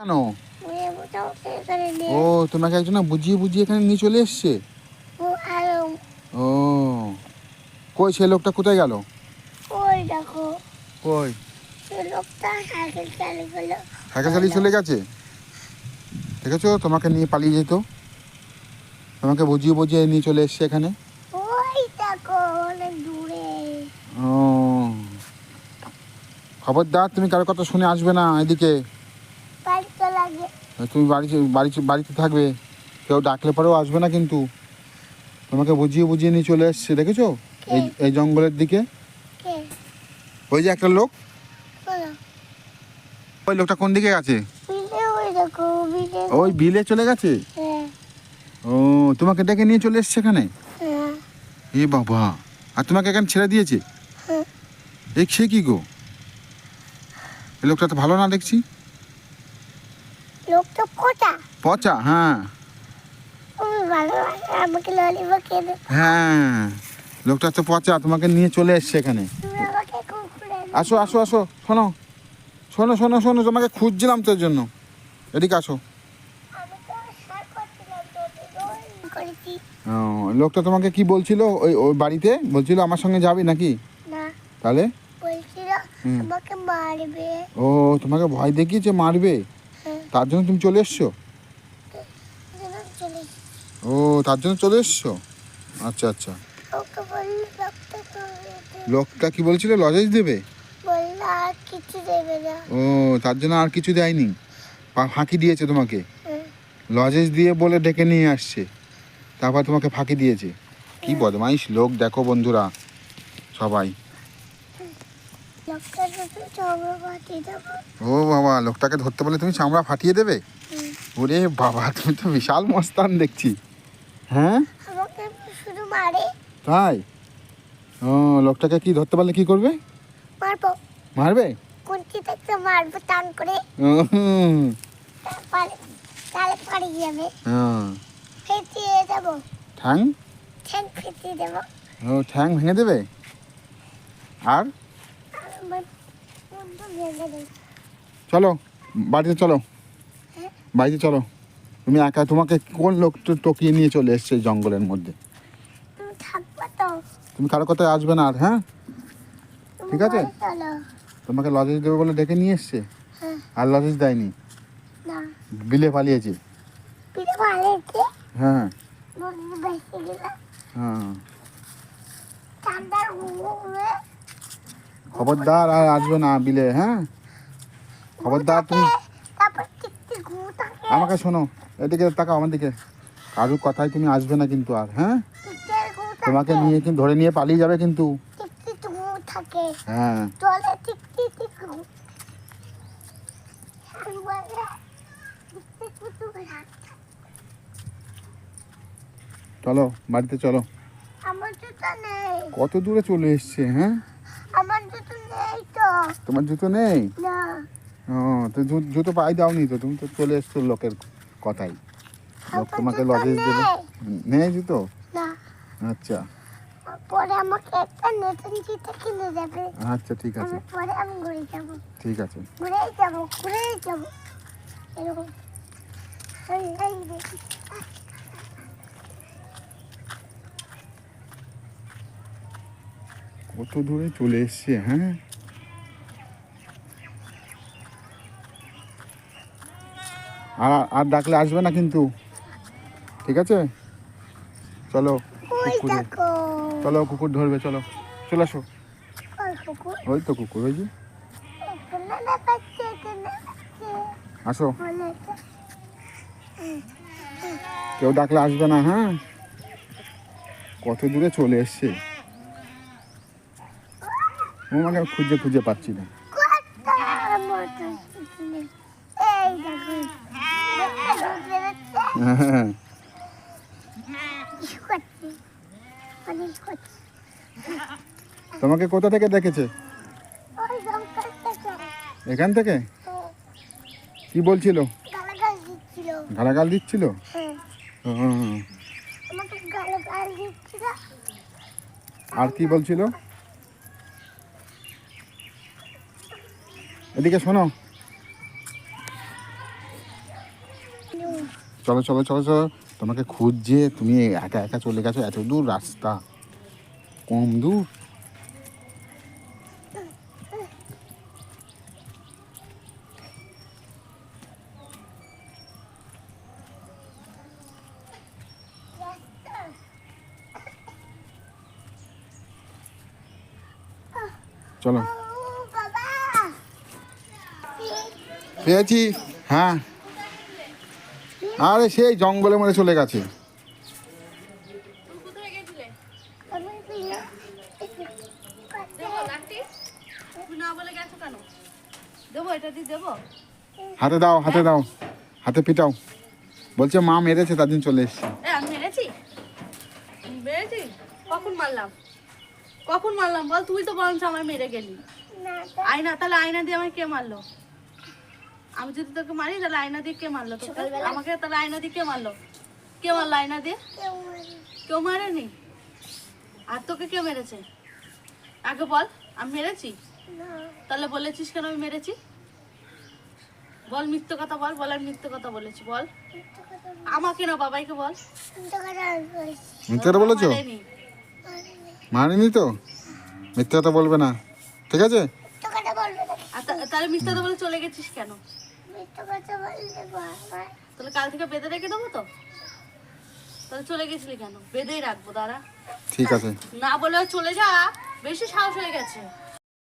কেন? ও তোমাকে একজন না বুঝিয়ে বুঝিয়ে এখানে নিয়ে চলে এসছে? ও কই সে লোকটা কোথায় গেল? ওই দেখো। কই? সাইকেল চালিয়ে চলে গেছে? দেখেছ? তোমাকে নিয়ে পালিয়ে যেত। তোমাকে বুঝিয়ে বুঝিয়ে নিয়ে চলে এসছে এখানে? খবরদার তুমি কারও কথা শুনে আসবে না এদিকে। তুমি বাড়িতে বাড়ি বাড়িতে থাকবে কেউ ডাকলে পরেও আসবে না কিন্তু। তোমাকে বুঝিয়ে বুঝিয়ে নিয়ে চলে এসছে দেখেছ? এই এই জঙ্গলের দিকে। ওই যে একটা লোক। ওই লোকটা কোন দিকে গেছে? ওই বিলে। চলে গেছে? হ্যাঁ। ও তোমাকে ডেকে নিয়ে চলে এসছে এখানে? হ্যাঁ। এ বাবা আর তোমাকে এখানে ছেড়ে দিয়েছে? হ্যাঁ। এই সে কি গো? এই লোকটা তো ভালো না দেখছি। লোকটা কোটা পচা হ্যাঁ। আমাকে ললিপপ খেয়ে হ্যাঁ লোকটা তো পচা তোমাকে নিয়ে চলে এসছে এখানে। আসো আসো আসো শোনো। শোনো শোনো শোনো তোমাকে খুঁজছিলাম তোর জন্য। এদিকে আসো। তো তো লোকটা তোমাকে কি বলছিল? ওই ওই বাড়িতে? বলছিল আমার সঙ্গে যাবি নাকি? না। তাহলে? ও তোমাকে ভয় দেখিয়েছে মারবে? হ্যাঁ তার জন্য তুমি চলে এসছো? ও তার জন্য চলে এসছো? আচ্ছা আচ্ছা। লোকটা কি বলছিল? লজেজ দেবে? ও তার জন্য আর কিছু দেয়নি। ফাঁকি দিয়েছে তোমাকে। লজেজ দিয়ে বলে ডেকে নিয়ে আসছে। তারপর তোমাকে ফাঁকি দিয়েছে। কি বদমাইশ লোক দেখো বন্ধুরা সবাই লোকটা শুধু চৌড়ো পাঠিয়ে দেবো ও বাবা লোকটাকে ধরতে বলে তুমি চামড়া ফাটিয়ে দেবে? ওরে বাবা তুমি তো বিশাল মস্তান দেখছি। হ্যাঁ? তাই? ও লোকটাকে কি ধরতে পারলে কি করবে? মারবো। মারবে? কুঞ্চি থেকে মারবো টান করে। তাহলে পাড়ে যাবে হ্যাঁ। ফেটিয়ে দেবো। ঠ্যাং? ঠ্যাং ফেটিয়ে দেবো। ও ঠ্যাং ভেঙে দেবে? আর আর আমার বন্ধু ভেঙে দেবে চলো বাড়িতে চলো? বাড়িতে চলো। তুমি একা তোমাকে কোন লোক টকিয়ে নিয়ে চলে এসছে জঙ্গলের মধ্যে? তুমি কারও কথায় আসবে না আর হ্যাঁ? ঠিক আছে। তোমাকে লজেজ দেবে বলে ডেকে নিয়ে এসছে? হ্যাঁ। আর লজেজ দেয়নি? বিলে পালিয়েছে? হ্যাঁ। হ্যাঁ। খবরদার আর আসবে না বিলে হ্যাঁ? খবরদার তুমি আমাকে শোনো এদিকে তাকাও আমার দিকে। কারুর কথায় তুমি আসবে না কিন্তু আর হ্যাঁ? তোমাকে নিয়ে কিন্তু ধরে নিয়ে পালিয়ে যাবে কিন্তু। হ্যাঁ। চলো বাড়িতে চলো। কত দূরে চলে এসছে হ্যাঁ? আমার জুতো নেই তো। তোমার জুতো নেই? না। ও তো জুতো পাই দাওনি তো তুমি তো চলে এসছো লোকের কথাই লোক তোমাকে লজেজ দেবে। নেই। জুতো? না। আচ্ছা। পরে আমাকে একটা নতুন জুতো কিনে দেবে। আচ্ছা ঠিক আছে। পরে আমি ঘুরে যাব। ঠিক আছে। ঘুরেই যাব ঘুরেই যাব। এরকম এই, এই দেখি। কত দূরে চলে এসছে হ্যাঁ? আর আর ডাকলে আসবে না কিন্তু। ঠিক আছে? চলো কুকুরে। চলো কুকুর ধরবে চলো। চলে আসো। ওই তো কুকুর ওই যে। আসো। কেউ ডাকলে আসবে না হ্যাঁ? কত দূরে চলে এসছে। ও আমাকে খুঁজে খুঁজে পাচ্ছি না। হ্যাঁ তোমাকে কোথা থেকে দেখেছে? এখান থেকে? কি বলছিল? গালাগাল দিচ্ছিল? হ্যাঁ। হুম। গালাগাল দিচ্ছিল। আর কি বলছিল? এদিকে শোনো। চলো চলো চলো চলো। তোমাকে খুঁজছে, তুমি একা একা চলে গেছো, এত দূর রাস্তা। কম দূর। চলো। পেয়েছি? হ্যাঁ। আরে সেই জঙ্গলে মরে চলে গেছে। হাতে দাও হাতে দাও। হাতে পিটাও। বলছে মা মেরেছে তার দিন চলে এসছে। এ আমি মেরেছি? কখন মারলাম? কখন মারলাম? বল তুই তো বরঞ্চ আমার মেরে গেলি। আয়না তাহলে আয়না দিয়ে আমাকে কে মারলো? আমি যদি তোকে মারি তাহলে আয়না দিয়ে কে মারলো তোকে? আমাকে তাহলে আয়না দিয়ে কে মারলো? কে মারলো আয়না দিয়ে? কেউ মারেনি। আর তোকে কে মেরেছে? আগে বল আমি মেরেছি? তাহলে বলেছিস কেন আমি মেরেছি? বল মিথ্যে কথা বল বল আমি মিথ্যে কথা বলেছি বল। আমাকে না বাবাইকে বল। মিথ্যে কথা বলছি। মারেনি। তো? মিথ্যে কথা বলবে না। ঠিক আছে? তাহলে মিথ্যে কথা বলে চলে গেছিস কেন? তাহলে কাল থেকে বেঁধে রেখে দেবো তো? তাহলে চলে গেছিলি কেন? বেঁধেই রাখব দাঁড়া। ঠিক আছে। না বলে চলে যা বেশি সাহস হয়ে গেছে।